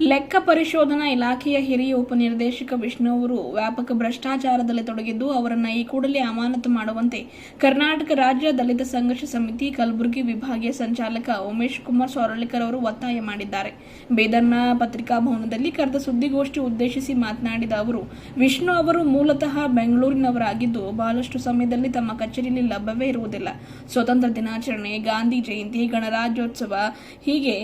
ಲೆಕ್ಕ ಪರಿಶೋಧನಾ ಇಲಾಖೆಯ ಹಿರಿಯ ಉಪನಿರ್ದೇಶಕ ವಿಷ್ಣು ಅವರು ವ್ಯಾಪಕ ಭ್ರಷ್ಟಾಚಾರದಲ್ಲಿ ತೊಡಗಿದ್ದು, ಅವರನ್ನು ಈ ಕೂಡಲೇ ಅಮಾನತು ಮಾಡುವಂತೆ ಕರ್ನಾಟಕ ರಾಜ್ಯ ದಲಿತ ಸಂಘರ್ಷ ಸಮಿತಿ ಕಲಬುರಗಿ ವಿಭಾಗೀಯ ಸಂಚಾಲಕ ಉಮೇಶ್ ಕುಮಾರ್ ಸೊರಳಿಕರ್ ಅವರು ಒತ್ತಾಯ ಮಾಡಿದ್ದಾರೆ. ಬೇದರ್ನ ಪತ್ರಿಕಾ ಭವನದಲ್ಲಿ ಕರೆದ ಸುದ್ದಿಗೋಷ್ಠಿ ಉದ್ದೇಶಿಸಿ ಮಾತನಾಡಿದ ಅವರು, ವಿಷ್ಣು ಅವರು ಮೂಲತಃ ಬೆಂಗಳೂರಿನವರಾಗಿದ್ದು, ಬಹಳಷ್ಟು ಸಮಯದಲ್ಲಿ ತಮ್ಮ ಕಚೇರಿಯಲ್ಲಿ ಲಭ್ಯವೇ ಇರುವುದಿಲ್ಲ. ಸ್ವತಂತ್ರ ದಿನಾಚರಣೆ, ಗಾಂಧಿ ಜಯಂತಿ, ಗಣರಾಜ್ಯೋತ್ಸವ ಹೀಗೆ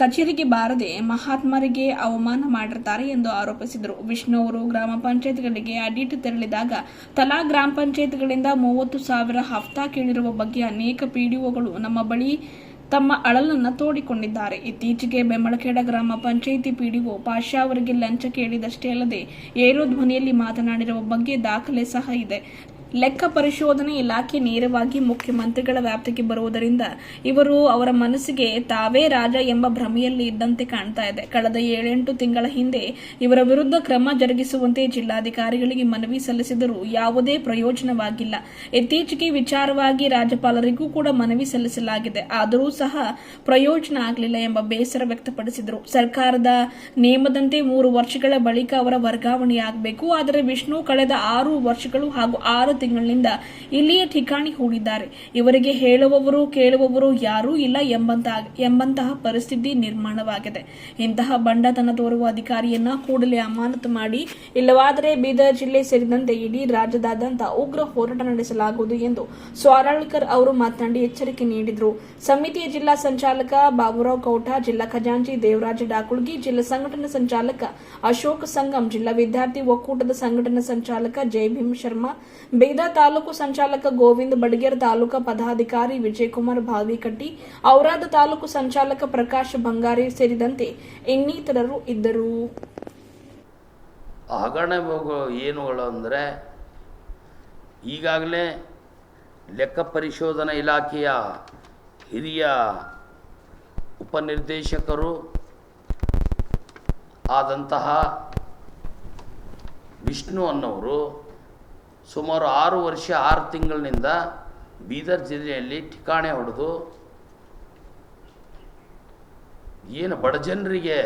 ಕಚೇರಿಗೆ ಬಾರದೆ ಮಹಾತ್ಮರಿಗೆ ಅವಮಾನ ಮಾಡಿರ್ತಾರೆ ಎಂದು ಆರೋಪಿಸಿದರು. ವಿಷ್ಣು ಅವರು ಗ್ರಾಮ ಪಂಚಾಯತ್ಗಳಿಗೆ ಅಡಿಟ್ ತೆರಳಿದಾಗ ತಲಾ ಗ್ರಾಮ ಪಂಚಾಯತ್ಗಳಿಂದ ಮೂವತ್ತು ಸಾವಿರ ಹಫ್ತಾ ಕೇಳಿರುವ ಬಗ್ಗೆ ಅನೇಕ ಪಿಡಿಒಗಳು ನಮ್ಮ ಬಳಿ ತಮ್ಮ ಅಳಲನ್ನು ತೋಡಿಕೊಂಡಿದ್ದಾರೆ. ಇತ್ತೀಚೆಗೆ ಬೆಮ್ಮಳಖೇಡ ಗ್ರಾಮ ಪಂಚಾಯಿತಿ ಪಿಡಿಒ ಪಾಷಾ ಅವರಿಗೆ ಲಂಚ ಕೇಳಿದಷ್ಟೇ ಅಲ್ಲದೆ ಏರೋ ಧ್ವನಿಯಲ್ಲಿ ಮಾತನಾಡಿರುವ ಬಗ್ಗೆ ದಾಖಲೆ ಸಹ ಇದೆ. ಲೆಕ್ಕ ಪರಿಶೋಧನೆ ಇಲಾಖೆ ನೇರವಾಗಿ ಮುಖ್ಯಮಂತ್ರಿಗಳ ವ್ಯಾಪ್ತಿಗೆ ಬರುವುದರಿಂದ ಇವರು ಅವರ ಮನಸ್ಸಿಗೆ ತಾವೇ ರಾಜ ಎಂಬ ಭ್ರಮೆಯಲ್ಲಿ ಇದ್ದಂತೆ ಕಾಣ್ತಾ ಇದೆ. ಕಳೆದ ಏಳೆಂಟು ತಿಂಗಳ ಹಿಂದೆ ಇವರ ವಿರುದ್ಧ ಕ್ರಮ ಜರುಗಿಸುವಂತೆ ಜಿಲ್ಲಾಧಿಕಾರಿಗಳಿಗೆ ಮನವಿ ಸಲ್ಲಿಸಿದರೂ ಯಾವುದೇ ಪ್ರಯೋಜನವಾಗಿಲ್ಲ. ಇತ್ತೀಚೆಗೆ ವಿಚಾರವಾಗಿ ರಾಜ್ಯಪಾಲರಿಗೂ ಕೂಡ ಮನವಿ ಸಲ್ಲಿಸಲಾಗಿದೆ. ಆದರೂ ಸಹ ಪ್ರಯೋಜನ ಆಗಲಿಲ್ಲ ಎಂಬ ಬೇಸರ ವ್ಯಕ್ತಪಡಿಸಿದರು. ಸರ್ಕಾರದ ನೇಮದಂತೆ ಮೂರು ವರ್ಷಗಳ ಬಳಿಕ ಅವರ ವರ್ಗಾವಣೆಯಾಗಬೇಕು. ಆದರೆ ವಿಷ್ಣು ಕಳೆದ ಆರು ವರ್ಷಗಳು ಹಾಗೂ ಆರು ತಿಂಗಳಿನಿಂದ ಇಲ್ಲಿಯೇ ಠಿಕಾಣಿ ಹೂಡಿದ್ದಾರೆ. ಇವರಿಗೆ ಹೇಳುವವರು ಕೇಳುವವರು ಯಾರೂ ಇಲ್ಲ ಎಂಬಂತಹ ಎಂಬಂತಹ ಪರಿಸ್ಥಿತಿ ನಿರ್ಮಾಣವಾಗಿದೆ. ಇಂತಹ ಬಂಡತನ ತೋರುವ ಅಧಿಕಾರಿಯನ್ನ ಕೂಡಲೇ ಅಮಾನತು ಮಾಡಿ, ಇಲ್ಲವಾದರೆ ಬೀದರ್ ಜಿಲ್ಲೆ ಸೇರಿದಂತೆ ಇಡೀ ರಾಜ್ಯದಾದ್ಯಂತ ಉಗ್ರ ಹೋರಾಟ ನಡೆಸಲಾಗುವುದು ಎಂದು ಸ್ವಾರಾಳ್ಕರ್ ಅವರು ಮಾತನಾಡಿ ಎಚ್ಚರಿಕೆ ನೀಡಿದರು. ಸಮಿತಿಯ ಜಿಲ್ಲಾ ಸಂಚಾಲಕ ಬಾಬುರಾವ್ ಕೌಟ, ಜಿಲ್ಲಾ ಖಜಾಂಚಿ ದೇವರಾಜ ಡಾಕುಳ್ಗಿ, ಜಿಲ್ಲಾ ಸಂಘಟನಾ ಸಂಚಾಲಕ ಅಶೋಕ್ ಸಂಗಮ್ ಜಿಲ್ಲಾ ವಿದ್ಯಾರ್ಥಿ ಒಕ್ಕೂಟದ ಸಂಘಟನಾ ಸಂಚಾಲಕ ಜೈ ಭೀಮ್ ಶರ್ಮಾ ಬೀದರ್ ತಾಲೂಕು ಸಂಚಾಲಕ ಗೋವಿಂದ್ ಬಡಗೇರ್, ತಾಲೂಕಾ ಪದಾಧಿಕಾರಿ ವಿಜಯಕುಮಾರ್ ಭಾವಿಕಟ್ಟಿ ಔರಾದ ತಾಲೂಕು ಸಂಚಾಲಕ ಪ್ರಕಾಶ್ ಬಂಗಾರಿ ಸೇರಿದಂತೆ ಇನ್ನಿತರರು ಇದ್ದರು. ಹೋಗೋ ಏನುಗಳು ಅಂದರೆ ಈಗಾಗಲೇ ಲೆಕ್ಕ ಪರಿಶೋಧನಾ ಇಲಾಖೆಯ ಹಿರಿಯ ಉಪನಿರ್ದೇಶಕರು ಆದಂತಹ ವಿಷ್ಣು ಅನ್ನೋರು ಸುಮಾರು ಆರು ವರ್ಷ, ಆರು ತಿಂಗಳಿನಿಂದ ಬೀದರ್ ಜಿಲ್ಲೆಯಲ್ಲಿ ಠಿಕಾಣೆ ಹೊಡೆದು ಏನು ಬಡ ಜನರಿಗೆ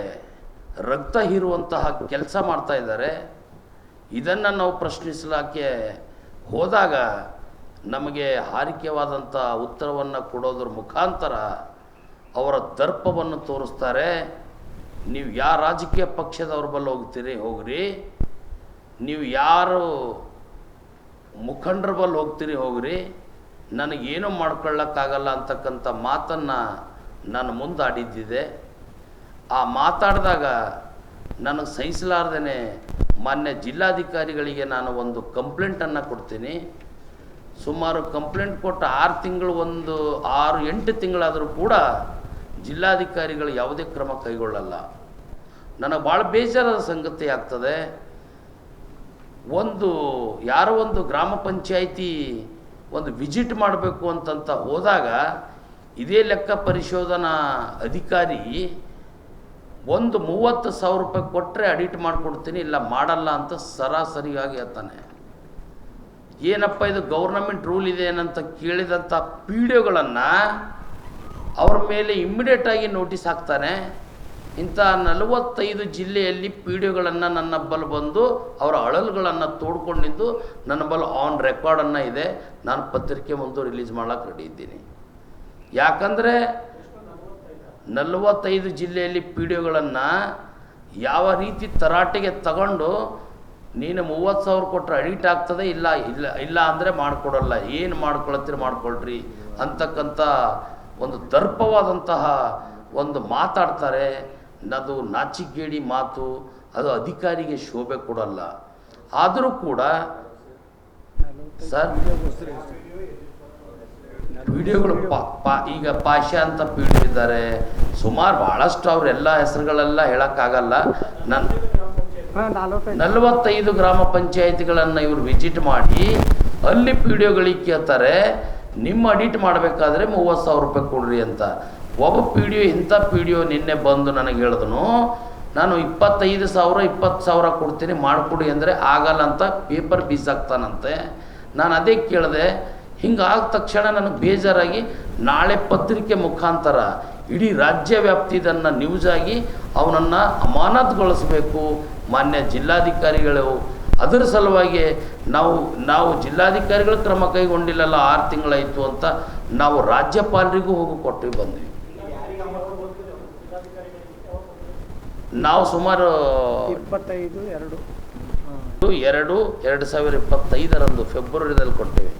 ರಕ್ತ ಹೀರುವಂತಹ ಕೆಲಸ ಮಾಡ್ತಾ ಇದ್ದಾರೆ. ಇದನ್ನು ನಾವು ಪ್ರಶ್ನಿಸಲಿಕ್ಕೆ ಹೋದಾಗ ನಮಗೆ ಹಾರಿಕೆವಾದಂಥ ಉತ್ತರವನ್ನು ಕೊಡೋದ್ರ ಮುಖಾಂತರ ಅವರ ದರ್ಪವನ್ನು ತೋರಿಸ್ತಾರೆ. ನೀವು ಯಾವ ರಾಜಕೀಯ ಪಕ್ಷದವ್ರ ಬಲ್ಲ ಹೋಗ್ತೀರಿ, ಹೋಗ್ರಿ. ನೀವು ಯಾರು ಮುಖಂಡರ ಬಲ್ಲಿ ಹೋಗ್ತೀರಿ, ಹೋಗ್ರಿ. ನನಗೇನು ಮಾಡ್ಕೊಳ್ಳೋಕ್ಕಾಗಲ್ಲ ಅಂತಕ್ಕಂಥ ಮಾತನ್ನು ನಾನು ಮುಂದಾಡಿದ್ದಿದೆ. ಆ ಮಾತಾಡಿದಾಗ ನನಗೆ ಸಹಿಸಲಾರ್ದೇ ಮಾನ್ಯ ಜಿಲ್ಲಾಧಿಕಾರಿಗಳಿಗೆ ನಾನು ಒಂದು ಕಂಪ್ಲೇಂಟನ್ನು ಕೊಡ್ತೀನಿ. ಸುಮಾರು ಕಂಪ್ಲೇಂಟ್ ಕೊಟ್ಟು ಆರು ತಿಂಗಳು ಒಂದು ಆರು ಎಂಟು ತಿಂಗಳಾದರೂ ಕೂಡ ಜಿಲ್ಲಾಧಿಕಾರಿಗಳು ಯಾವುದೇ ಕ್ರಮ ಕೈಗೊಳ್ಳಲ್ಲ. ನನಗೆ ಭಾಳ ಬೇಜಾರಾದ ಸಂಗತಿ ಆಗ್ತದೆ. ಒಂದು, ಯಾರೋ ಒಂದು ಗ್ರಾಮ ಪಂಚಾಯಿತಿ ಒಂದು ವಿಜಿಟ್ ಮಾಡಬೇಕು ಅಂತಂತ ಹೋದಾಗ ಇದೇ ಲೆಕ್ಕ ಪರಿಶೋಧನಾ ಅಧಿಕಾರಿ ಒಂದು ಮೂವತ್ತು ಸಾವಿರ ರೂಪಾಯಿ ಕೊಟ್ಟರೆ ಅಡಿಟ್ ಮಾಡಿಕೊಡ್ತೀನಿ, ಇಲ್ಲ ಮಾಡಲ್ಲ ಅಂತ ಸರಾಸರಿಯಾಗಿ ಹೇಳ್ತಾನೆ. ಏನಪ್ಪ ಇದು ಗೌರ್ನಮೆಂಟ್ ರೂಲ್ ಇದೆ ಏನಂತ ಕೇಳಿದಂಥ ಪೀಡಿಯೋಗಳನ್ನು ಅವ್ರ ಮೇಲೆ ಇಮ್ಮಿಡಿಯೇಟಾಗಿ ನೋಟಿಸ್ ಹಾಕ್ತಾನೆ. ಇಂಥ ನಲವತ್ತೈದು ಜಿಲ್ಲೆಯಲ್ಲಿ ಪೀಡಿಯೋಗಳನ್ನು ನನ್ನ ಬಲ್ ಬಂದು ಅವರ ಅಳಲುಗಳನ್ನು ತೋಡ್ಕೊಂಡಿದ್ದು ನನ್ನ ಬಲ್ ಆನ್ ರೆಕಾರ್ಡನ್ನು ಇದೆ. ನಾನು ಪತ್ರಿಕೆ ಮುಂದೆ ರಿಲೀಸ್ ಮಾಡೋಕ್ಕೆ ರೆಡಿ ಇದ್ದೀನಿ. ಯಾಕಂದರೆ ನಲವತ್ತೈದು ಜಿಲ್ಲೆಯಲ್ಲಿ ಪೀಡಿಯೋಗಳನ್ನು ಯಾವ ರೀತಿ ತರಾಟೆಗೆ ತಗೊಂಡು ನೀನು ಮೂವತ್ತು ಸಾವಿರ ಕೊಟ್ಟರೆ ಅಡಿಟ್ ಆಗ್ತದೆ, ಇಲ್ಲ ಇಲ್ಲ ಇಲ್ಲ ಅಂದರೆ ಮಾಡಿಕೊಡಲ್ಲ. ಏನು ಮಾಡ್ಕೊಳತ್ತೀರಿ ಮಾಡ್ಕೊಳ್ರಿ ಅಂತಕ್ಕಂಥ ಒಂದು ದರ್ಪವಾದಂತಹ ಒಂದು ಮಾತಾಡ್ತಾರೆ. ಅದು ನಾಚಿಗೇಡಿ ಮಾತು ಅದು ಅಧಿಕಾರಿಗೆ ಶೋಭೆ ಕೊಡಲ್ಲ. ಆದರೂ ಕೂಡ ಸರ್, ವಿಡಿಯೋಗಳು ಪಾ ಪಾ, ಈಗ ಪಾಶ ಅಂತ ಪೀಡಿಯೋ ಇದ್ದಾರೆ ಸುಮಾರು ಭಾಳಷ್ಟು ಅವರೆಲ್ಲ ಹೆಸರುಗಳೆಲ್ಲ ಹೇಳೋಕ್ಕಾಗಲ್ಲ. ನನ್ನ ನಲವತ್ತೈದು ಗ್ರಾಮ ಪಂಚಾಯಿತಿಗಳನ್ನು ಇವರು ವಿಸಿಟ್ ಮಾಡಿ, ಅಲ್ಲಿ ಪಿ ಡಿಒಗಳಿಗೆ ಕೇಳ್ತಾರೆ, ನಿಮ್ಮ ಅಡಿಟ್ ಮಾಡಬೇಕಾದ್ರೆ ಮೂವತ್ತು ಸಾವಿರ ರೂಪಾಯಿ ಕೊಡ್ರಿ ಅಂತ. ಒಬ್ಬ ಪಿ ಡಿ ಒ ಇಂಥ ಪಿ ಡಿ ಒ ನಿನ್ನೆ ಬಂದು ನನಗೆ ಹೇಳಿದನು, ನಾನು ಇಪ್ಪತ್ತೈದು ಸಾವಿರ, ಇಪ್ಪತ್ತು ಸಾವಿರ ಕೊಡ್ತೀನಿ, ಮಾಡಿಕೊಡಿ ಅಂದರೆ ಆಗಲ್ಲ ಅಂತ ಪೇಪರ್ ಬೀಸಾಕ್ತಾನಂತೆ. ನಾನು ಅದೇ ಕೇಳಿದೆ ಹಿಂಗಾದ ತಕ್ಷಣ ನನಗೆ ಬೇಜಾರಾಗಿ ನಾಳೆ ಪತ್ರಿಕೆ ಮುಖಾಂತರ ಇಡೀ ರಾಜ್ಯ ವ್ಯಾಪ್ತಿ ಇದನ್ನು ನ್ಯೂಸ್ ಆಗಿ ಅವನನ್ನು ಅಮಾನತುಗೊಳಿಸಬೇಕು. ಮಾನ್ಯ ಜಿಲ್ಲಾಧಿಕಾರಿಗಳು, ಅದರ ಸಲುವಾಗಿ ನಾವು ನಾವು ಜಿಲ್ಲಾಧಿಕಾರಿಗಳು ಕ್ರಮ ಕೈಗೊಂಡಿಲ್ಲಲ್ಲ, ಆರು ತಿಂಗಳಾಯಿತು ಅಂತ ನಾವು ರಾಜ್ಯಪಾಲರಿಗೂ ಹೋಗಿ ಕೊಟ್ಟು ಬಂದ್ವಿ. ನಾವು ಸುಮಾರು ಇಪ್ಪತ್ತೈದು ಎರಡು. ಎರಡು ಎರಡು ಸಾವಿರ ಇಪ್ಪತ್ತೈದರಂದು ಫೆಬ್ರವರಿದಲ್ಲಿ ಕೊಟ್ಟೇವೆ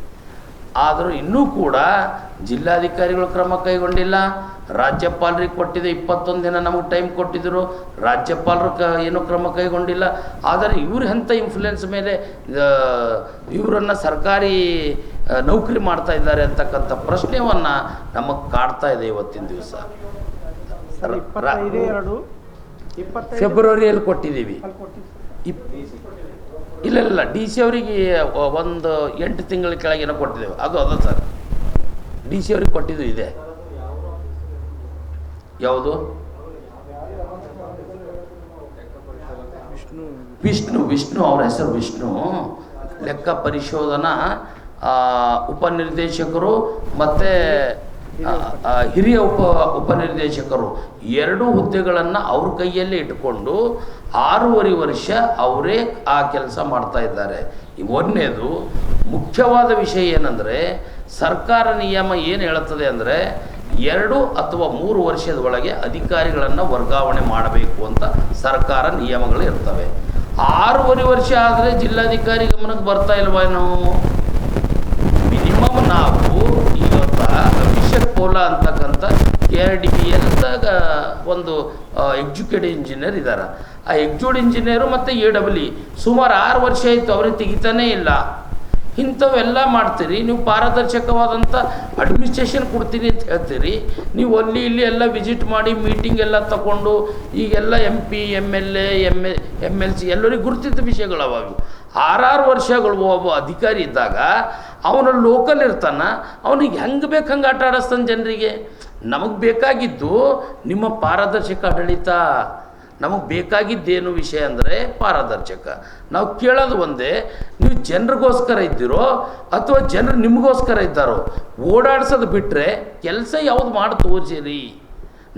ಆದರೂ ಇನ್ನೂ ಕೂಡ ಜಿಲ್ಲಾಧಿಕಾರಿಗಳು ಕ್ರಮ ಕೈಗೊಂಡಿಲ್ಲ. ರಾಜ್ಯಪಾಲರಿಗೆ ಕೊಟ್ಟಿದೆ ಇಪ್ಪತ್ತೊಂದು ದಿನ ನಮಗೆ ಟೈಮ್ ಕೊಟ್ಟಿದ್ದರು. ರಾಜ್ಯಪಾಲರು ಕ ಏನೂ ಕ್ರಮ ಕೈಗೊಂಡಿಲ್ಲ. ಆದರೆ ಇವರು ಎಂಥ ಇನ್ಫ್ಲುಯೆನ್ಸ್ ಮೇಲೆ ಇವರನ್ನು ಸರ್ಕಾರಿ ನೌಕರಿ ಮಾಡ್ತಾ ಇದ್ದಾರೆ ಅಂತಕ್ಕಂಥ ಪ್ರಶ್ನೆಯನ್ನು ನಮಗೆ ಕಾಡ್ತಾ ಇದೆ ಇವತ್ತಿನ ದಿವಸ. ಫೆಬ್ರವರಿಯಲ್ಲಿ ಕೊಟ್ಟಿದ್ದೀವಿ. ಇಪ್ ಇಲ್ಲ ಇಲ್ಲ ಡಿ ಸಿ ಅವರಿಗೆ ಒಂದು ಎಂಟು ತಿಂಗಳ ಕೆಳಗೇನೋ ಕೊಟ್ಟಿದ್ದೇವೆ. ಅದು ಅದ ಸರ್. ಡಿ ಸಿ ಅವ್ರಿಗೆ ಕೊಟ್ಟಿದ್ದು ಇದೆ. ಯಾವುದು? ವಿಷ್ಣು. ವಿಷ್ಣು ವಿಷ್ಣು ಅವ್ರ ಹೆಸರು ವಿಷ್ಣು. ಲೆಕ್ಕ ಪರಿಶೋಧನಾ ಉಪನಿರ್ದೇಶಕರು ಮತ್ತು ಹಿರಿಯ ಉಪ ಉಪನಿರ್ದೇಶಕರು ಎರಡೂ ಹುದ್ದೆಗಳನ್ನು ಅವ್ರ ಕೈಯಲ್ಲೇ ಇಟ್ಟುಕೊಂಡು ಆರೂವರೆ ವರ್ಷ ಅವರೇ ಆ ಕೆಲಸ ಮಾಡ್ತಾ ಇದ್ದಾರೆ. ಒಂದನೇದು, ಮುಖ್ಯವಾದ ವಿಷಯ ಏನಂದರೆ, ಸರ್ಕಾರ ನಿಯಮ ಏನು ಹೇಳುತ್ತದೆ ಅಂದರೆ, ಎರಡು ಅಥವಾ ಮೂರು ವರ್ಷದ ಒಳಗೆ ಅಧಿಕಾರಿಗಳನ್ನು ವರ್ಗಾವಣೆ ಮಾಡಬೇಕು ಅಂತ ಸರ್ಕಾರ ನಿಯಮಗಳು ಇರ್ತವೆ. ಆರೂವರೆ ವರ್ಷ ಆದರೆ ಜಿಲ್ಲಾಧಿಕಾರಿ ಗಮನಕ್ಕೆ ಬರ್ತಾ ಇಲ್ವೇನೋ ಮಿನಿಮಮ್ ನಾವು ಇವತ್ತ ಅಭಿಷೇಕ್ ಪೋಲಾ ಅಂತಕ್ಕಂಥ ಕೆ ಆರ್ ಡಿ ಬಿ ಎಲ್ದಾಗ ಒಂದು ಎಕ್ಸಿಕ್ಯೂಟಿವ್ ಇಂಜಿನಿಯರ್ ಇದ್ದಾರೆ ಆ ಎಕ್ಸಿಕ್ಯೂಟಿವ್ ಇಂಜಿನಿಯರು ಮತ್ತು ಎ ಡಬ್ಲ್ಯೂ ಸುಮಾರು ಆರು ವರ್ಷ ಆಯಿತು ಅವ್ರಿಗೆ ತೆಗಿತಾನೇ ಇಲ್ಲ. ಇಂಥವೆಲ್ಲ ಮಾಡ್ತೀರಿ, ನೀವು ಪಾರದರ್ಶಕವಾದಂಥ ಅಡ್ಮಿನಿಸ್ಟ್ರೇಷನ್ ಕೊಡ್ತೀನಿ ಅಂತ ಹೇಳ್ತೀರಿ. ನೀವು ಅಲ್ಲಿ ಇಲ್ಲಿ ಎಲ್ಲ ವಿಸಿಟ್ ಮಾಡಿ ಮೀಟಿಂಗ್ ಎಲ್ಲ ತಗೊಂಡು, ಈಗೆಲ್ಲ M P M L A M A M L C ಎಲ್ಲರಿಗೂ ಗುರುತಿದ್ದ ವಿಷಯಗಳವಾಗಿ ಆರಾರು ವರ್ಷಗಳು ಒಬ್ಬ ಅಧಿಕಾರಿ ಇದ್ದಾಗ ಅವನ ಲೋಕಲ್ ಇರ್ತಾನ, ಅವನಿಗೆ ಹೆಂಗೆ ಬೇಕು ಹಂಗೆ ಆಟ ಆಡಿಸ್ತಾನೆ ಜನರಿಗೆ? ನಮಗೆ ಬೇಕಾಗಿದ್ದು ನಿಮ್ಮ ಪಾರದರ್ಶಕ ಆಡಳಿತ ನಮಗೆ ಬೇಕಾಗಿದ್ದೇನು ವಿಷಯ ಅಂದರೆ ಪಾರದರ್ಶಕ. ನಾವು ಕೇಳೋದು ಒಂದೇ, ನೀವು ಜನರಿಗೋಸ್ಕರ ಇದ್ದೀರೋ ಅಥವಾ ಜನರು ನಿಮಗೋಸ್ಕರ ಇದ್ದಾರೋ, ಓಡಾಡ್ಸೋದು ಬಿಟ್ಟರೆ ಕೆಲಸ ಯಾವುದು ಮಾಡಿ ತೋರಿಸಿರಿ.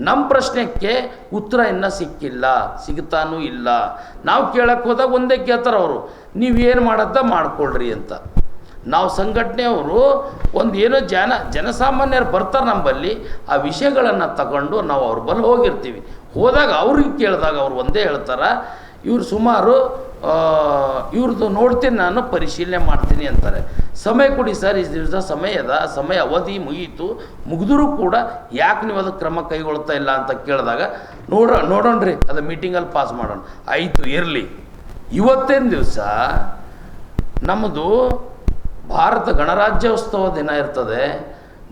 ನಮ್ಮ ಪ್ರಶ್ನೆಗೆ ಉತ್ತರ ಇನ್ನೂ ಸಿಕ್ಕಿಲ್ಲ, ಸಿಗ್ತಾನೂ ಇಲ್ಲ. ನಾವು ಕೇಳಕ್ಕೆ ಹೋದಾಗ ಒಂದೇ ಕೇಳ್ತಾರೆ ಅವರು ನೀವೇನು ಮಾಡತ್ತ ಮಾಡ್ಕೊಳ್ರಿ ಅಂತ. ನಾವು ಸಂಘಟನೆಯವರು ಒಂದು ಏನೋ ಜನ, ಜನಸಾಮಾನ್ಯರು ಬರ್ತಾರೆ ನಮ್ಮಲ್ಲಿ, ಆ ವಿಷಯಗಳನ್ನು ತಗೊಂಡು ನಾವು ಅವ್ರ ಬಲ್ಲಿ ಹೋಗಿರ್ತೀವಿ. ಹೋದಾಗ ಅವ್ರಿಗೆ ಕೇಳಿದಾಗ ಅವ್ರು ಒಂದೇ ಹೇಳ್ತಾರೆ, ಇವರು ಸುಮಾರು ಇವ್ರದ್ದು ನೋಡ್ತೀನಿ ನಾನು, ಪರಿಶೀಲನೆ ಮಾಡ್ತೀನಿ ಅಂತಾರೆ. ಸಮಯ ಕೊಡಿ ಸರ್ ಈ ದಿವಸ ಸಮಯ ಅದ, ಸಮಯ ಅವಧಿ ಮುಗೀತು. ಮುಗಿದ್ರೂ ಕೂಡ ಯಾಕೆ ನೀವು ಅದಕ್ಕೆ ಕ್ರಮ ಕೈಗೊಳ್ತಾ ಇಲ್ಲ ಅಂತ ಕೇಳಿದಾಗ ನೋಡ ನೋಡೋಣ್ರಿ, ಅದು ಮೀಟಿಂಗಲ್ಲಿ ಪಾಸ್ ಮಾಡೋಣ. ಆಯಿತು, ಇರಲಿ. ಇವತ್ತೇನು ದಿವಸ ನಮ್ಮದು ಭಾರತ ಗಣರಾಜ್ಯೋತ್ಸವ ದಿನ ಇರ್ತದೆ.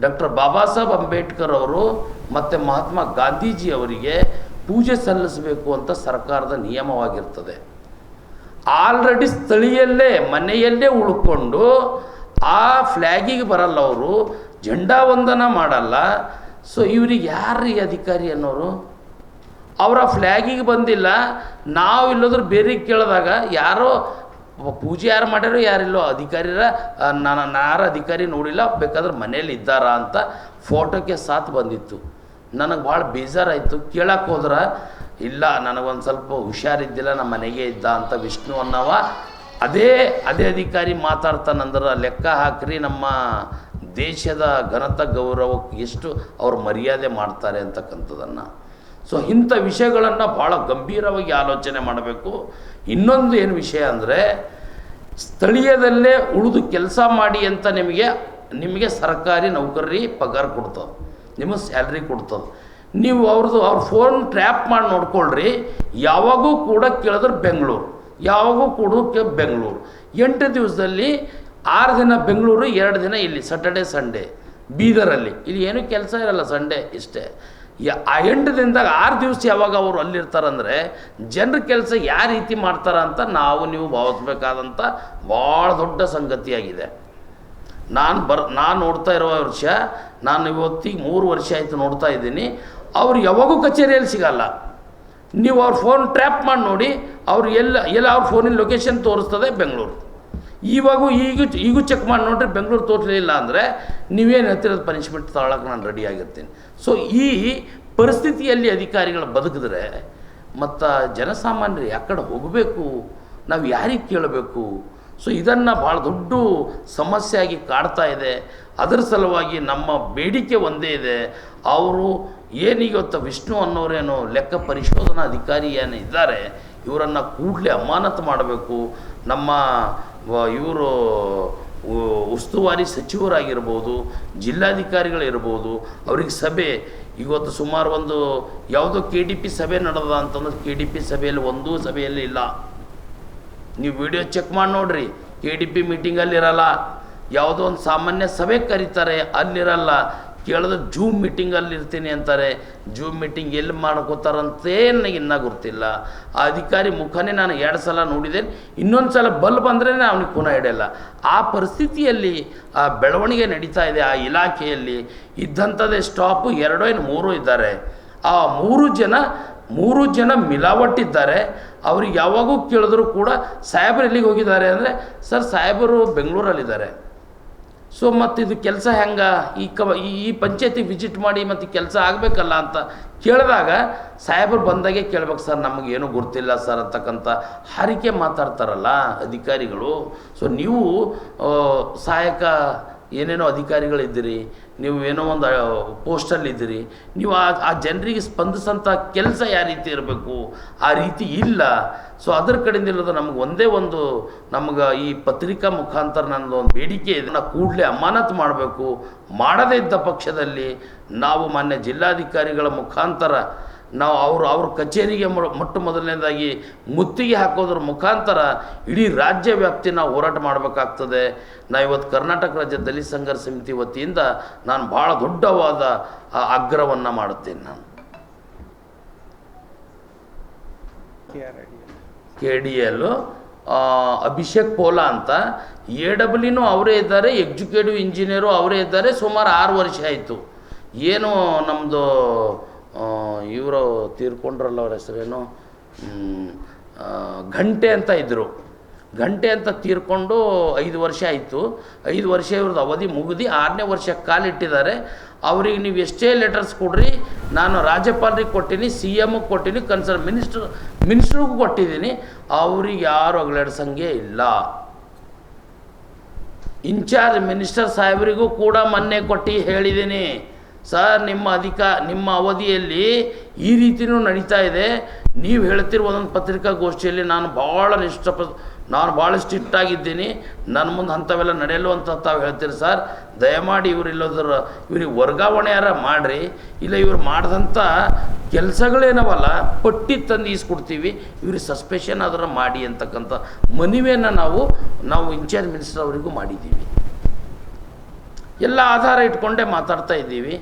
ಡಾಕ್ಟರ್ ಬಾಬಾ ಸಾಹೇಬ್ ಅಂಬೇಡ್ಕರ್ ಅವರು ಮತ್ತು ಮಹಾತ್ಮ ಗಾಂಧೀಜಿ ಅವರಿಗೆ ಪೂಜೆ ಸಲ್ಲಿಸಬೇಕು ಅಂತ ಸರ್ಕಾರದ ನಿಯಮವಾಗಿರ್ತದೆ. ಆಲ್ರೆಡಿ ಸ್ಥಳೀಯಲ್ಲೇ, ಮನೆಯಲ್ಲೇ ಉಳ್ಕೊಂಡು ಆ ಫ್ಲ್ಯಾಗಿಗೆ ಬರಲ್ಲ ಅವರು, ಜೆಂಡಾ ವಂದನ ಮಾಡಲ್ಲ. ಸೊ ಇವ್ರಿಗೆ ಯಾರು ಅಧಿಕಾರಿ ಅನ್ನೋರು? ಅವರ ಫ್ಲ್ಯಾಗಿಗೆ ಬಂದಿಲ್ಲ. ನಾವು ಇಲ್ಲೋದ್ರೆ ಬೇರೆ ಕೇಳಿದಾಗ, ಯಾರೋ ಪೂಜೆ ಯಾರು ಮಾಡ್ಯಾರೋ ಯಾರಿಲ್ಲೋ ಅಧಿಕಾರಿರ ನಾನು ಯಾರು ಅಧಿಕಾರಿ ನೋಡಿಲ್ಲ, ಬೇಕಾದ್ರೆ ಮನೇಲಿ ಇದ್ದಾರಾ ಅಂತ ಫೋಟೋಕ್ಕೆ ಸಾಥ್ ಬಂದಿತ್ತು. ನನಗೆ ಭಾಳ ಬೇಜಾರಾಯಿತು. ಕೇಳಕ್ಕೆ ಹೋದ್ರೆ ಇಲ್ಲ, ನನಗೊಂದು ಸ್ವಲ್ಪ ಹುಷಾರಿದ್ದಿಲ್ಲ, ನಮ್ಮ ಮನೆಗೆ ಇದ್ದ ಅಂತ ವಿಷ್ಣು ಅನ್ನವ, ಅದೇ ಅದೇ ಅಧಿಕಾರಿ ಮಾತಾಡ್ತಾನಂದ್ರೆ ಲೆಕ್ಕ ಹಾಕ್ರಿ, ನಮ್ಮ ದೇಶದ ಘನತ ಗೌರವಕ್ಕೆ ಎಷ್ಟು ಅವ್ರು ಮರ್ಯಾದೆ ಮಾಡ್ತಾರೆ ಅಂತಕ್ಕಂಥದ್ದನ್ನು. ಸೊ ಇಂಥ ವಿಷಯಗಳನ್ನು ಭಾಳ ಗಂಭೀರವಾಗಿ ಆಲೋಚನೆ ಮಾಡಬೇಕು. ಇನ್ನೊಂದು ಏನು ವಿಷಯ ಅಂದರೆ, ಸ್ಥಳೀಯದಲ್ಲೇ ಉಳಿದು ಕೆಲಸ ಮಾಡಿ ಅಂತ ನಿಮಗೆ ನಿಮಗೆ ಸರ್ಕಾರಿ ನೌಕರಿ ಪಗಾರ ಕೊಡ್ತದೆ ನಿಮಗೆ ಸ್ಯಾಲ್ರಿ ಕೊಡ್ತದೆ. ನೀವು ಅವ್ರದ್ದು ಅವ್ರ ಫೋನ್ ಟ್ರ್ಯಾಪ್ ಮಾಡಿ ನೋಡ್ಕೊಳ್ರಿ. ಯಾವಾಗೂ ಕೂಡ ಕೇಳಿದ್ರೆ ಬೆಂಗಳೂರು. ಯಾವಾಗೂ ಕೂಡ ಬೆಂಗಳೂರು. ಎಂಟು ದಿವಸದಲ್ಲಿ ಆರು ದಿನ ಬೆಂಗಳೂರು, ಎರಡು ದಿನ ಇಲ್ಲಿ ಸಟರ್ಡೆ ಸಂಡೇ ಬೀದರಲ್ಲಿ. ಇಲ್ಲಿ ಏನೂ ಕೆಲಸ ಇರಲ್ಲ ಸಂಡೇ ಇಷ್ಟೇ. ಆ ಎಂಟು ದಿನದಾಗ ಆರು ದಿವಸ ಯಾವಾಗ ಅವರು ಅಲ್ಲಿರ್ತಾರಂದರೆ ಜನರ ಕೆಲಸ ಯಾವ ರೀತಿ ಮಾಡ್ತಾರ ಅಂತ ನಾವು ನೀವು ಭಾವಿಸ್ಬೇಕಾದಂಥ ಭಾಳ ದೊಡ್ಡ ಸಂಗತಿಯಾಗಿದೆ. ನಾನು ಬರ್, ನಾನು ನೋಡ್ತಾ ಇರುವ ವರ್ಷ, ನಾನು ಇವತ್ತಿಗೆ ಮೂರು ವರ್ಷ ಆಯಿತು ನೋಡ್ತಾ ಇದ್ದೀನಿ. ಅವ್ರು ಯಾವಾಗೂ ಕಚೇರಿಯಲ್ಲಿ ಸಿಗಲ್ಲ. ನೀವು ಅವ್ರ ಫೋನ್ ಟ್ರ್ಯಾಪ್ ಮಾಡಿ ನೋಡಿ, ಅವ್ರು ಎಲ್ಲ ಎಲ್ಲ ಅವ್ರ ಫೋನಿನ ಲೊಕೇಶನ್ ತೋರಿಸ್ತದೆ ಬೆಂಗಳೂರು. ಇವಾಗೂ ಈಗ, ಈಗೂ ಚೆಕ್ ಮಾಡಿ ನೋಡ್ರಿ ಬೆಂಗಳೂರು ತೋರಿಸಲಿಲ್ಲ ಅಂದರೆ ನೀವೇನು ಹತ್ತಿರದ ಪನಿಷ್ಮೆಂಟ್ ತಗೊಳಕ್ಕೆ ನಾನು ರೆಡಿ ಆಗಿರ್ತೀನಿ. ಸೊ ಈ ಪರಿಸ್ಥಿತಿಯಲ್ಲಿ ಅಧಿಕಾರಿಗಳು ಬದುಕಿದ್ರೆ ಮತ್ತು ಜನಸಾಮಾನ್ಯರು ಯಾಕಡೆ ಹೋಗಬೇಕು? ನಾವು ಯಾರಿಗೆ ಕೇಳಬೇಕು? ಸೊ ಇದನ್ನು ಭಾಳ ದೊಡ್ಡ ಸಮಸ್ಯೆಯಾಗಿ ಕಾಡ್ತಾ ಇದೆ. ಅದರ ಸಲುವಾಗಿ ನಮ್ಮ ಬೇಡಿಕೆ ಒಂದೇ ಇದೆ. ಅವರು ಏನಿಗೊತ್ತ ವಿಷ್ಣು ಅನ್ನೋರೇನು ಲೆಕ್ಕ ಪರಿಶೋಧನಾ ಅಧಿಕಾರಿ ಏನು ಇದ್ದಾರೆ, ಇವರನ್ನು ಕೂಡಲೇ ಅಮಾನತು ಮಾಡಬೇಕು. ನಮ್ಮ ಇವರು ಉಸ್ತುವಾರಿ ಸಚಿವರಾಗಿರ್ಬೋದು ಜಿಲ್ಲಾಧಿಕಾರಿಗಳಿರ್ಬೋದು ಅವ್ರಿಗೆ ಸಭೆ ಇವತ್ತು ಸುಮಾರು ಒಂದು ಯಾವುದೋ ಕೆ ಡಿ ಪಿ ಸಭೆ ನಡೆದ ಅಂತಂದ್ರೆ ಕೆ ಡಿ ಪಿ ಸಭೆಯಲ್ಲಿ ಒಂದೂ ಸಭೆಯಲ್ಲಿ ಇಲ್ಲ. ನೀವು ವಿಡಿಯೋ ಚೆಕ್ ಮಾಡಿ ನೋಡ್ರಿ. ಕೆ ಡಿ ಪಿ ಮೀಟಿಂಗಲ್ಲಿರಲ್ಲ ಯಾವುದೋ ಒಂದು ಸಾಮಾನ್ಯ ಸಭೆ ಕರೀತಾರೆ, ಅಲ್ಲಿರಲ್ಲ. ಕೇಳಿದ್ರೆ ಜೂಮ್ ಮೀಟಿಂಗಲ್ಲಿ ಇರ್ತೀನಿ ಅಂತಾರೆ. ಜೂಮ್ ಮೀಟಿಂಗ್ ಎಲ್ಲಿ ಮಾಡ್ಕೋತಾರಂತೇ ನನಗೆ ಇನ್ನೂ ಗೊತ್ತಿಲ್ಲ. ಆ ಅಧಿಕಾರಿ ಮುಖನೇ ನಾನು ಎರಡು ಸಲ ನೋಡಿದ್ದೇನೆ ಇನ್ನೊಂದು ಸಲ ಬಲ್ ಬಂದರೆ ಅವನಿಗೆ ಪುನಃ ಹಿಡಿಯಲ್ಲ. ಆ ಪರಿಸ್ಥಿತಿಯಲ್ಲಿ, ಆ ಬೆಳವಣಿಗೆ ನಡೀತಾ ಇದೆ ಆ ಇಲಾಖೆಯಲ್ಲಿ. ಇದ್ದಂಥದ್ದೇ ಸ್ಟಾಪು ಎರಡೋ ಇನ್ನು ಮೂರು ಇದ್ದಾರೆ. ಆ ಮೂರು ಜನ ಮೂರು ಜನ ಮಿಲಾವಟ್ಟಿದ್ದಾರೆ. ಅವ್ರಿಗೆ ಯಾವಾಗೂ ಕೇಳಿದ್ರು ಕೂಡ ಸಾಹೇಬರು ಎಲ್ಲಿಗೆ ಹೋಗಿದ್ದಾರೆ ಅಂದರೆ, ಸರ್, ಸಾಹೇಬರು ಬೆಂಗಳೂರಲ್ಲಿದ್ದಾರೆ. ಸೊ, ಮತ್ತು ಇದು ಕೆಲಸ ಹೆಂಗ? ಈ ಕ, ಈ ಪಂಚಾಯತಿ ವಿಸಿಟ್ ಮಾಡಿ ಮತ್ತು ಕೆಲಸ ಆಗಬೇಕಲ್ಲ ಅಂತ ಕೇಳಿದಾಗ ಸಾಹೇಬರು ಬಂದಾಗೆ ಕೇಳ್ಬೇಕು, ಸರ್, ನಮಗೇನು ಗೊತ್ತಿಲ್ಲ ಸರ್ ಅಂತಕ್ಕಂಥ ಹಾರಿಕೆ ಮಾತಾಡ್ತಾರಲ್ಲ ಅಧಿಕಾರಿಗಳು. ಸೊ, ನೀವು ಸಹಾಯಕ ಏನೇನೋ ಅಧಿಕಾರಿಗಳಿದ್ದೀರಿ, ನೀವು ಏನೋ ಒಂದು ಪೋಸ್ಟಲ್ಲಿದ್ದೀರಿ, ನೀವು ಆ ಆ ಜನರಿಗೆ ಸ್ಪಂದಿಸೋಂಥ ಕೆಲಸ ಯಾವ ರೀತಿ ಇರಬೇಕು? ಆ ರೀತಿ ಇಲ್ಲ. ಸೊ ಅದರ ಕಡೆಯಿಂದ ಇಲ್ಲದ ನಮ್ಗೆ ಒಂದೇ ಒಂದು, ನಮ್ಗೆ ಈ ಪತ್ರಿಕಾ ಮುಖಾಂತರ ನನ್ನದು ಒಂದು ಬೇಡಿಕೆ ಇದೆ. ನಾವು ಕೂಡಲೇ ಅಮಾನತು ಮಾಡಬೇಕು. ಮಾಡದೇ ಇದ್ದ ಪಕ್ಷದಲ್ಲಿ ನಾವು ಮಾನ್ಯ ಜಿಲ್ಲಾಧಿಕಾರಿಗಳ ಮುಖಾಂತರ ನಾವು ಅವರು ಅವ್ರ ಕಚೇರಿಗೆ ಮೊಟ್ಟ ಮೊದಲನೇದಾಗಿ ಮುತ್ತಿಗೆ ಹಾಕೋದ್ರ ಮುಖಾಂತರ ಇಡೀ ರಾಜ್ಯ ವ್ಯಾಪ್ತಿ ನಾವು ಹೋರಾಟ ಮಾಡಬೇಕಾಗ್ತದೆ. ನಾ ಇವತ್ತು ಕರ್ನಾಟಕ ರಾಜ್ಯ ದಲಿತ ಸಂಘರ್ಷ ಸಮಿತಿ ವತಿಯಿಂದ ನಾನು ಭಾಳ ದೊಡ್ಡವಾದ ಆಗ್ರಹವನ್ನು ಮಾಡುತ್ತೇನೆ ನಾನು. K D L. Abhishek Pola ಅಂತ. ಎ ಡಬ್ಲ್ಯೂನು ಅವರೇ ಇದ್ದಾರೆ, ಎಕ್ಸಿಕ್ಯೂಟಿವ್ ಇಂಜಿನಿಯರು ಅವರೇ ಇದ್ದಾರೆ, ಸುಮಾರು ಆರು ವರ್ಷ ಆಯಿತು. ಏನು ನಮ್ಮದು ಇವರು ತೀರ್ಕೊಂಡ್ರಲ್ಲ ಅವ್ರ ಹೆಸರೇನು? ಗಂಟೆ ಅಂತ ಇದ್ದರು ಗಂಟೆ ಅಂತ ತೀರ್ಕೊಂಡು ಐದು ವರ್ಷ ಆಯಿತು. ಐದು ವರ್ಷ ಇವ್ರದ್ದು ಅವಧಿ ಮುಗಿದು ಆರನೇ ವರ್ಷ ಕಾಲಿಟ್ಟಿದ್ದಾರೆ. ಅವ್ರಿಗೆ ನೀವು ಎಷ್ಟೇ ಲೆಟರ್ಸ್ ಕೊಡ್ರಿ, ನಾನು ರಾಜ್ಯಪಾಲರಿಗೆ ಕೊಟ್ಟೀನಿ ಸಿ ಎಮ್ಗೆ ಕೊಟ್ಟೀನಿ ಕನ್ಸರ್ ಮಿನಿಸ್ಟರ್ ಮಿನಿಸ್ಟ್ರಿಗೂ ಕೊಟ್ಟಿದ್ದೀನಿ. ಅವ್ರಿಗೆ ಯಾರು ಅಗಲಾಡ್ಸಂಗೆ ಇಲ್ಲ. ಇನ್ಚಾರ್ಜ್ ಮಿನಿಸ್ಟರ್ ಸಾಹೇಬರಿಗೂ ಕೂಡ ಮೊನ್ನೆ ಕೊಟ್ಟು ಹೇಳಿದ್ದೀನಿ. ಸರ್, ನಿಮ್ಮ ಅಧಿಕ, ನಿಮ್ಮ ಅವಧಿಯಲ್ಲಿ ಈ ರೀತಿಯೂ ನಡೀತಾ ಇದೆ. ನೀವು ಹೇಳ್ತಿರುವ ಒಂದೊಂದು ಪತ್ರಿಕಾಗೋಷ್ಠಿಯಲ್ಲಿ ನಾನು ಭಾಳ ನಿಷ್ಠಪ ನಾನು ಭಾಳ ಸ್ಟ್ರಿಕ್ಟ್ ಆಗಿದ್ದೀನಿ ನನ್ನ ಮುಂದೆ ಅಂಥವೆಲ್ಲ ನಡೆಯಲು ಅಂತ ತಾವು ಹೇಳ್ತೀರಿ ಸರ್? ದಯಮಾಡಿ ಇವ್ರು ಇಲ್ಲದ್ರ ಇವ್ರಿಗೆ ವರ್ಗಾವಣೆಯಾರ ಮಾಡಿರಿ. ಇಲ್ಲ ಇವ್ರು ಮಾಡಿದಂಥ ಕೆಲಸಗಳೇನವಲ್ಲ, ಪಟ್ಟಿ ತಂದು ಈಸ್ಕೊಡ್ತೀವಿ. ಇವ್ರಿಗೆ ಸಸ್ಪೆಷನ್ ಅದರ ಮಾಡಿ ಅಂತಕ್ಕಂಥ ಮನವಿಯನ್ನು ನಾವು ನಾವು ಇನ್ಚಾರ್ಜ್ ಮಿನಿಸ್ಟರ್ ಅವರಿಗೂ ಮಾಡಿದ್ದೀವಿ. ಎಲ್ಲ ಆಧಾರ ಇಟ್ಕೊಂಡೇ ಮಾತಾಡ್ತಾ ಇದ್ದೀವಿ.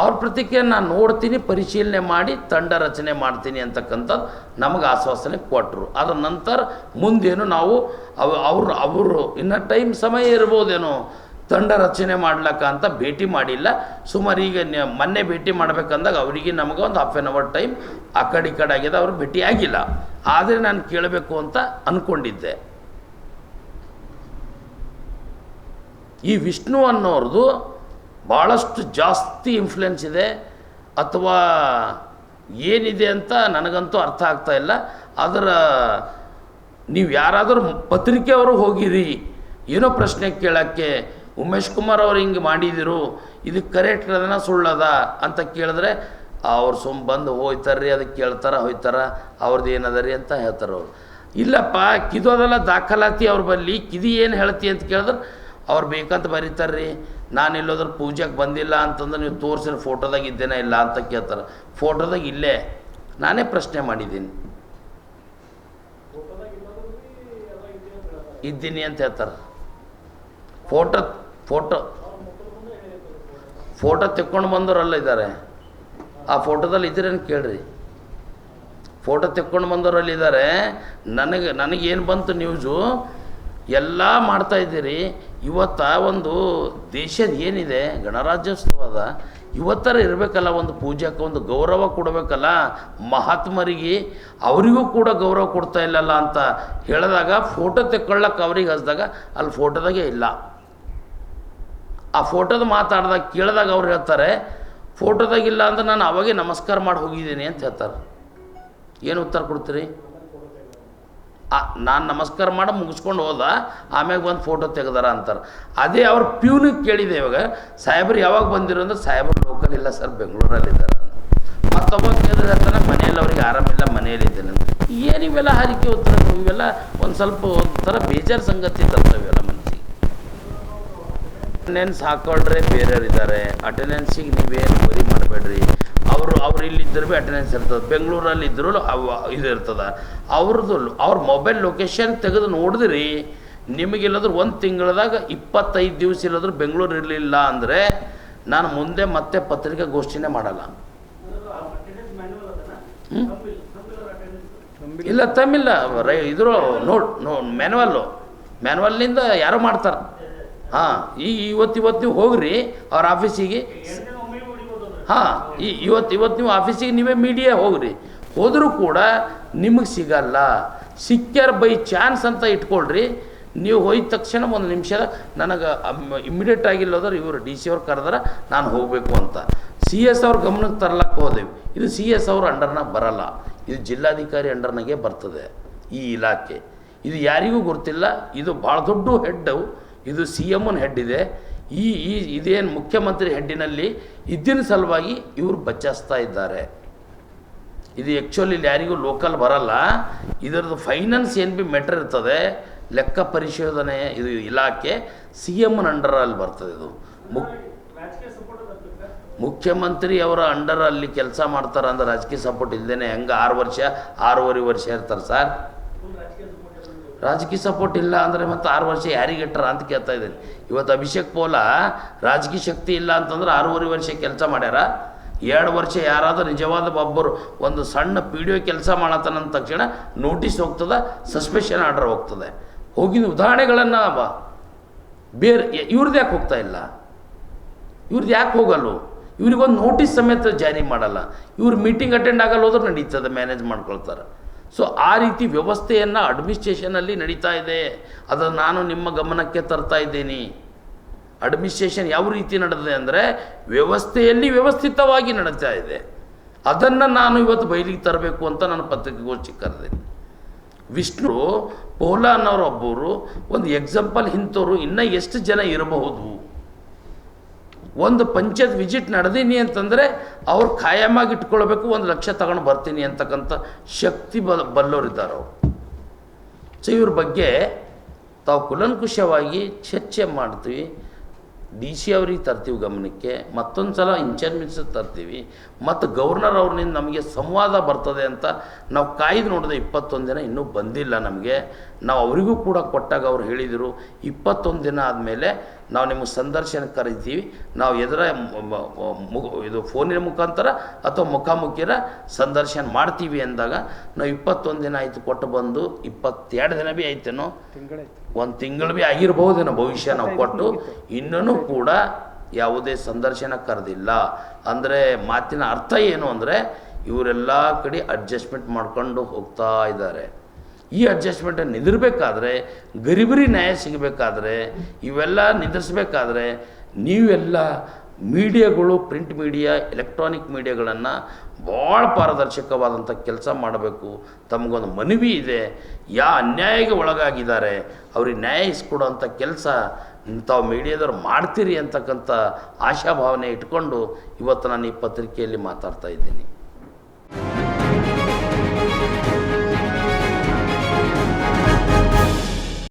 ಅವ್ರ ಪ್ರತಿಕ್ರಿಯೆ ನಾನು ನೋಡ್ತೀನಿ, ಪರಿಶೀಲನೆ ಮಾಡಿ, ತಂಡ ರಚನೆ ಮಾಡ್ತೀನಿ ಅಂತಕ್ಕಂಥದ್ದು ನಮಗೆ ಆಶ್ವಾಸನೆ ಕೊಟ್ಟರು ಅದರ ನಂತರ ಮುಂದೇನು ನಾವು ಅವ ಅವರು ಅವರು ಇನ್ನು ಟೈಮ್ ಸಮಯ ಇರ್ಬೋದೇನೋ, ತಂಡ ರಚನೆ ಮಾಡ್ಲಕ್ಕ ಅಂತ ಭೇಟಿ ಮಾಡಿಲ್ಲ. ಸುಮಾರು ಈಗ ಮೊನ್ನೆ ಭೇಟಿ ಮಾಡ್ಬೇಕಂದಾಗ ಅವರಿಗೆ ನಮಗೆ ಒಂದು ಹಾಫ್ ಆನ್ ಅವರ್ ಟೈಮ್ ಆ ಕಡೆ ಈ ಕಡೆ ಆಗಿದೆ, ಅವರು ಭೇಟಿ ಆಗಿಲ್ಲ. ಆದರೆ ನಾನು ಕೇಳಬೇಕು ಅಂತ ಅಂದ್ಕೊಂಡಿದ್ದೆ ಈ ವಿಷ್ಣು ಅನ್ನೋರ್ದು ಭಾಳಷ್ಟು ಜಾಸ್ತಿ ಇನ್ಫ್ಲುಯೆನ್ಸ್ ಇದೆ. ಅಥವಾ ಏನಿದೆ ಅಂತ ನನಗಂತೂ ಅರ್ಥ ಆಗ್ತಾ ಇಲ್ಲ. ಅದರ, ನೀವು ಯಾರಾದರೂ ಪತ್ರಿಕೆಯವರು ಹೋಗಿರಿ. ಏನೋ ಪ್ರಶ್ನೆ ಕೇಳೋಕ್ಕೆ, ಉಮೇಶ್ ಕುಮಾರ್ ಅವ್ರು ಹಿಂಗೆ ಮಾಡಿದಿರು ಇದು ಕರೆಕ್ಟ್ ಅದನ್ನ ಸುಳ್ಳದ ಅಂತ ಕೇಳಿದ್ರೆ, ಅವ್ರು ಸುಮ್ಮ ಬಂದು ಹೋಯ್ತಾರ್ರಿ, ಅದಕ್ಕೆ ಕೇಳ್ತಾರ, ಹೋಯ್ತಾರ ಅವ್ರದ್ದು ಏನದ ರೀ ಅಂತ ಹೇಳ್ತಾರೆ ಅವರು. ಇಲ್ಲಪ್ಪ ಕಿದೋದೆಲ್ಲ ದಾಖಲಾತಿ ಅವ್ರ ಬಲ್ಲಿ, ಕಿದಿ ಏನು ಹೇಳ್ತಿ ಅಂತ ಕೇಳಿದ್ರೆ ಅವ್ರು ಬೇಕಂತ ಬರೀತಾರ್ರಿ, ನಾನು ಎಲ್ಲೋದ್ರ ಪೂಜೆಗೆ ಬಂದಿಲ್ಲ ಅಂತಂದ್ರೆ ನೀವು ತೋರಿಸಿದ್ರೆ ಫೋಟೋದಾಗ ಇದ್ದೇನೆ ಇಲ್ಲ ಅಂತ ಕೇಳ್ತಾರೆ. ಫೋಟೋದಾಗ ಇಲ್ಲೇ, ನಾನೇ ಪ್ರಶ್ನೆ ಮಾಡಿದ್ದೀನಿ. ಇದ್ದೀನಿ ಅಂತ ಹೇಳ್ತಾರೆ. ಫೋಟೋ ಫೋಟೋ ಫೋಟೋ ತೆಕ್ಕೊಂಡು ಬಂದವರೆಲ್ಲ ಇದ್ದಾರೆ. ಆ ಫೋಟೋದಲ್ಲಿ ಇದ್ದೀರೇನು ಕೇಳ್ರಿ. ಫೋಟೋ ತೆಕ್ಕೊಂಡು ಬಂದವರಲ್ಲಿ ಇದ್ದಾರೆ. ನನಗೆ, ನನಗೇನು ಬಂತು ನ್ಯೂಸು ಎಲ್ಲ ಮಾಡ್ತಾ ಇದ್ದೀರಿ. ಇವತ್ತ ಒಂದು ದೇಶದ ಏನಿದೆ, ಗಣರಾಜ್ಯೋತ್ಸವದ, ಇವತ್ತರ ಇರಬೇಕಲ್ಲ ಒಂದು ಪೂಜೆಗೆ ಒಂದು ಗೌರವ ಕೊಡಬೇಕಲ್ಲ, ಮಹಾತ್ಮರಿಗೆ ಅವರಿಗೂ ಕೂಡ ಗೌರವ ಕೊಡ್ತಾ ಇಲ್ಲಲ್ಲ ಅಂತ ಹೇಳಿದಾಗ ಫೋಟೋ ತೆಕ್ಕೊಳ್ಳಕ್ಕೆ ಅವ್ರಿಗೆ ಹಚ್ಚಿದಾಗ ಅಲ್ಲಿ ಫೋಟೋದಾಗೆ ಇಲ್ಲ. ಆ ಫೋಟೋದ ಮಾತಾಡಿದಾಗ ಕೇಳಿದಾಗ ಅವ್ರು ಹೇಳ್ತಾರೆ ಫೋಟೋದಾಗಿಲ್ಲ ಅಂದ್ರೆ ನಾನು ಅವಾಗೆ ನಮಸ್ಕಾರ ಮಾಡಿ ಹೋಗಿದ್ದೀನಿ ಅಂತ ಹೇಳ್ತಾರೆ. ಏನು ಉತ್ತರ ಕೊಡ್ತೀರಿ? ನಾನು ನಮಸ್ಕಾರ ಮಾಡಿ ಮುಗಿಸ್ಕೊಂಡು ಹೋದ, ಆಮ್ಯಾಗ ಬಂದು ಫೋಟೋ ತೆಗೆದಾರ ಅಂತಾರೆ. ಅದೇ ಅವ್ರ ಪ್ಯೂನಿಗೆ ಕೇಳಿದೆ ಇವಾಗ, ಸಾಹೇಬ್ರು ಯಾವಾಗ ಬಂದಿರೋ ಅಂದ್ರೆ ಸಾಹೇಬ್ರು ಲೋಕಲ್ ಇಲ್ಲ ಸರ್ ಬೆಂಗಳೂರಲ್ಲಿದ್ದಾರೆ ಮತ್ತೊಬ್ಬ ಕೇಳಿದ್ರೆ ಹೇಳ್ತಾನೆ ಮನೆಯಲ್ಲಿ ಅವ್ರಿಗೆ ಆರಾಮಿಲ್ಲ ಮನೆಯಲ್ಲಿದ್ದೇನೆ ಏನು ಇವೆಲ್ಲ ಹಾರಿಕೆ ಉತ್ತರ ಇವೆಲ್ಲ ಒಂದು ಸ್ವಲ್ಪ ಒಂಥರ ಬೇಜಾರು ಸಂಗತಿ ಇವೆಲ್ಲ ಮನಸ್ಸಿಗೆ ಅಟೆಂಡೆನ್ಸ್ ಹಾಕೊಳ್ರೆ, ಬೇರೆಯವ್ರಿದ್ದಾರೆ. ಅಟೆಂಡೆನ್ಸಿಗೆ ನೀವೇನು ವರಿ ಮಾಡಬೇಡ್ರಿ. ಅವರು, ಅವ್ರು ಇಲ್ಲಿದ್ದರೂ ಭೀ ಅಟೆಂಡೆನ್ಸ್ ಇರ್ತದೆ. ಬೆಂಗಳೂರಲ್ಲಿ ಇದ್ದರೂ ಅವ ಇದು ಇರ್ತದೆ. ಅವ್ರದ್ದು, ಅವ್ರ ಮೊಬೈಲ್ ಲೊಕೇಶನ್ ತೆಗೆದು ನೋಡಿದ್ರಿ, ನಿಮಗಿಲ್ಲದ್ರೆ ಒಂದು ತಿಂಗಳದಾಗ ಇಪ್ಪತ್ತೈದು ದಿವಸ ಇಲ್ಲದ್ರೆ ಬೆಂಗಳೂರು ಇರಲಿಲ್ಲ ಅಂದರೆ ನಾನು ಮುಂದೆ ಮತ್ತೆ ಪತ್ರಿಕಾಗೋಷ್ಠಿನೇ ಮಾಡಲ್ಲ? ಇಲ್ಲ, ತಮ್ಮಿಲ್ಲ. ರೈ, ಇದ್ರು ನೋಡ್ ನೋ ಮ್ಯಾನ್ವಲ್ಲು ಮ್ಯಾನ್ವಲ್ನಿಂದ ಯಾರೋ ಮಾಡ್ತಾರೆ. ಹಾಂ, ಈ ಇವತ್ತು ಇವತ್ತು ಹೋಗ್ರಿ, ಅವ್ರ ಆಫೀಸಿಗೆ ಹಾಂ, ಈ ಇವತ್ತು ಇವತ್ತು ನೀವು ಆಫೀಸಿಗೆ ನೀವೇ ಮೀಡಿಯಾ ಹೋಗ್ರಿ. ಹೋದರೂ ಕೂಡ ನಿಮಗೆ ಸಿಗಲ್ಲ. ಸಿಕ್ಕ್ಯಾರ ಬೈ ಚಾನ್ಸ್ ಅಂತ ಇಟ್ಕೊಳ್ರಿ. ನೀವು ಹೋಯ್ದ ತಕ್ಷಣ ಒಂದು ನಿಮಿಷದ ನನಗೆ ಇಮ್ಮಿಡಿಯೇಟ್ ಆಗಿಲ್ಲದ್ರೆ ಇವರು ಡಿ ಸಿ ಅವ್ರು ಕರೆದ್ರೆ, ನಾನು ಹೋಗಬೇಕು ಅಂತ. ಸಿ ಎಸ್ ಅವ್ರ ಗಮನಕ್ಕೆ ತರ್ಲಕ್ಕೆ ಹೋದೆವು ಇದು ಸಿ ಎಸ್ ಅವ್ರ ಅಂಡರ್ನಾಗ ಬರಲ್ಲ. ಇದು ಜಿಲ್ಲಾಧಿಕಾರಿ ಅಂಡರ್ನಾಗೆ ಬರ್ತದೆ ಈ ಇಲಾಖೆ. ಇದು ಯಾರಿಗೂ ಗೊತ್ತಿಲ್ಲ. ಇದು ಭಾಳ ದೊಡ್ಡ ಹೆಡ್ಡು ಇದು ಸಿ ಎಮ್ಮನ ಹೆಡ್ ಇದೆ. ಈ ಈ, ಇದೇನು ಮುಖ್ಯಮಂತ್ರಿ ಹೆಡ್ಡಿನಲ್ಲಿ ಇದ್ದಿನ ಸಲುವಾಗಿ ಇವರು ಬಚ್ಚಿಸ್ತಾ ಇದ್ದಾರೆ. ಇದು ಆ್ಯಕ್ಚುಲಿ ಇಲ್ಲಿ ಯಾರಿಗೂ ಲೋಕಲ್ ಬರಲ್ಲ. ಇದರದ್ದು ಫೈನಾನ್ಸ್ ಏನು ಬಿ ಮೆಟ್ರ್ ಇರ್ತದೆ, ಲೆಕ್ಕ ಪರಿಶೋಧನೆ, ಇದು ಇಲಾಖೆ ಸಿ ಎಮ್ನ ಅಂಡರಲ್ಲಿ ಬರ್ತದೆ ಇದು. ಮುಕ್ ಮುಖ್ಯಮಂತ್ರಿ ಅವರ ಅಂಡರ್ ಅಲ್ಲಿ ಕೆಲಸ ಮಾಡ್ತಾರೆ ಅಂದ್ರೆ ರಾಜಕೀಯ ಸಪೋರ್ಟ್ ಇಲ್ಲದೇನೆ ಹೆಂಗೆ ಆರು ವರ್ಷ, ಆರೂವರೆ ವರ್ಷ ಇರ್ತಾರೆ ಸರ್? ರಾಜಕೀಯ ಸಪೋರ್ಟ್ ಇಲ್ಲ ಅಂದರೆ ಮತ್ತು ಆರು ವರ್ಷ ಯಾರಿಗೆ ಇಟ್ಟರ ಅಂತ ಕೇಳ್ತಾ ಇದ್ದೀನಿ. ಇವತ್ತು ಅಭಿಷೇಕ್ ಪೋಲ ರಾಜಕೀಯ ಶಕ್ತಿ ಇಲ್ಲ ಅಂತಂದ್ರೆ ಆರೂವರೆ ವರ್ಷ ಕೆಲಸ ಮಾಡ್ಯಾರ. ಎರಡು ವರ್ಷ ಯಾರಾದರೂ ನಿಜವಾದ ಒಬ್ಬರು ಒಂದು ಸಣ್ಣ ಪಿ ಡಿ ಒ ಕೆಲಸ ಮಾಡತ್ತಾನಂದ ತಕ್ಷಣ ನೋಟಿಸ್ ಹೋಗ್ತದೆ ಸಸ್ಪೆಷನ್ ಆರ್ಡರ್ ಹೋಗ್ತದೆ. ಹೋಗಿದ ಉದಾಹರಣೆಗಳನ್ನು ಬೇರೆ ಇವ್ರದ್ದು ಯಾಕೆ ಹೋಗ್ತಾ ಇಲ್ಲ? ಇವ್ರದ್ದು ಯಾಕೆ ಹೋಗಲ್ಲು? ಇವ್ರಿಗೊಂದು ನೋಟಿಸ್ ಸಮೇತ ಜಾರಿ ಮಾಡಲ್ಲ. ಇವ್ರು ಮೀಟಿಂಗ್ ಅಟೆಂಡ್ ಆಗಲ್ಲ ಹೋದ್ರೆ ನಡೀತದೆ ಮ್ಯಾನೇಜ್ ಮಾಡ್ಕೊಳ್ತಾರೆ. ಸೊ ಆ ರೀತಿ ವ್ಯವಸ್ಥೆಯನ್ನು ಅಡ್ಮಿನಿಸ್ಟ್ರೇಷನಲ್ಲಿ ನಡೀತಾ ಇದೆ. ಅದನ್ನು ನಾನು ನಿಮ್ಮ ಗಮನಕ್ಕೆ ತರ್ತಾ ಇದ್ದೀನಿ. ಅಡ್ಮಿನಿಸ್ಟ್ರೇಷನ್ ಯಾವ ರೀತಿ ನಡೆದಿದೆ ಅಂದರೆ ವ್ಯವಸ್ಥೆಯಲ್ಲಿ ವ್ಯವಸ್ಥಿತವಾಗಿ ನಡೀತಾ ಇದೆ. ಅದನ್ನು ನಾನು ಇವತ್ತು ಬಯಲಿಗೆ ತರಬೇಕು ಅಂತ ನಾನು ಪತ್ರಿಕೆಗೋಷ್ಠಿ ಕರೆದೇನೆ ವಿಷ್ಣು ಪೋಲಾ ಅನ್ನೋರೊಬ್ಬರು ಒಂದು ಎಕ್ಸಾಂಪಲ್ ಇಂಥವ್ರು ಇನ್ನೂ ಎಷ್ಟು ಜನ ಇರಬಹುದು? ಒಂದು ಪಂಚಾಯತ್ ವಿಜಿಟ್ ನಡೆದೀನಿ ಅಂತಂದರೆ ಅವ್ರು ಖಾಯಮಾಗಿ ಇಟ್ಕೊಳ್ಬೇಕು, ಒಂದು ಲಕ್ಷ ತಗೊಂಡು ಬರ್ತೀನಿ ಅಂತಕ್ಕಂಥ ಶಕ್ತಿ ಬ, ಬಲ್ಲೋರಿದ್ದಾರೆ ಅವರು. ಸೊ ಇವ್ರ ಬಗ್ಗೆ ತಾವು ಕುಲಂಕುಷವಾಗಿ ಚರ್ಚೆ ಮಾಡ್ತೀವಿ. ಡಿ ಸಿ ಅವ್ರಿಗೆ ತರ್ತೀವಿ ಗಮನಕ್ಕೆ, ಮತ್ತೊಂದು ಸಲ ಇನ್ಚಾರ್ಜ್ ತರ್ತೀವಿ. ಮತ್ತು ಗವರ್ನರ್ ಅವ್ರನಿಂದ ನಮಗೆ ಸಂವಾದ ಬರ್ತದೆ ಅಂತ ನಾವು ಕಾಯ್ದು ನೋಡಿದೆ ಇಪ್ಪತ್ತೊಂದು ದಿನ ಇನ್ನೂ ಬಂದಿಲ್ಲ ನಮಗೆ. ನಾವು ಅವರಿಗೂ ಕೂಡ ಕೊಟ್ಟಾಗ ಅವ್ರು ಹೇಳಿದರು. ಇಪ್ಪತ್ತೊಂದು ದಿನ ಆದಮೇಲೆ ನಾವು ನಿಮ್ಮ ಸಂದರ್ಶನ ಕರಿತೀವಿ. ನಾವು ಎದುರ ಇದು ಫೋನಿನ ಮುಖಾಂತರ ಅಥವಾ ಮುಖಾಮುಖಿರ ಸಂದರ್ಶನ ಮಾಡ್ತೀವಿ ಅಂದಾಗ ನಾವು ಇಪ್ಪತ್ತೊಂದು ದಿನ ಆಯಿತು ಕೊಟ್ಟು ಬಂದು ಇಪ್ಪತ್ತೆರಡು ದಿನ ಭೀ ಆಯ್ತೇನೋ? ಒಂದು ತಿಂಗಳು ಭೀ ಆಗಿರ್ಬೋದೇನೋ ಭವಿಷ್ಯ ನಾವು ಕೊಟ್ಟು. ಇನ್ನೂ ಕೂಡ ಯಾವುದೇ ಸಂದರ್ಶನ ಕರೆದಿಲ್ಲ. ಅಂದರೆ ಮಾತಿನ ಅರ್ಥ ಏನು ಅಂದರೆ ಇವರೆಲ್ಲ ಕಡೆ ಅಡ್ಜಸ್ಟ್ಮೆಂಟ್ ಮಾಡ್ಕೊಂಡು ಹೋಗ್ತಾ ಇದ್ದಾರೆ. ಈ ಅಡ್ಜಸ್ಟ್ಮೆಂಟನ್ನು ನಿಂದಿರಬೇಕಾದ್ರೆ ಗರಿಬರಿ ನ್ಯಾಯ ಸಿಗಬೇಕಾದ್ರೆ, ಇವೆಲ್ಲ ನಿಂದಿರಿಸ್ಬೇಕಾದ್ರೆ, ನೀವೆಲ್ಲ ಮೀಡಿಯಾಗಳು ಪ್ರಿಂಟ್ ಮೀಡಿಯಾ ಎಲೆಕ್ಟ್ರಾನಿಕ್ ಮೀಡಿಯಾಗಳನ್ನು ಭಾಳ ಪಾರದರ್ಶಕವಾದಂಥ ಕೆಲಸ ಮಾಡಬೇಕು. ತಮಗೊಂದು ಮನವಿ ಇದೆ. ಯಾ ಅನ್ಯಾಯಕ್ಕೆ ಒಳಗಾಗಿದ್ದಾರೆ, ಅವ್ರಿಗೆ ನ್ಯಾಯ ಇಸ್ಕೊಡೋಂಥ ಕೆಲಸ ತಾವು ಮೀಡಿಯಾದವ್ರು ಮಾಡ್ತೀರಿ ಅಂತಕ್ಕಂಥ ಆಶಾಭಾವನೆ ಇಟ್ಕೊಂಡು ಇವತ್ತು ನಾನು ಈ ಪತ್ರಿಕೆಯಲ್ಲಿ ಮಾತಾಡ್ತಾ ಇದ್ದೀನಿ.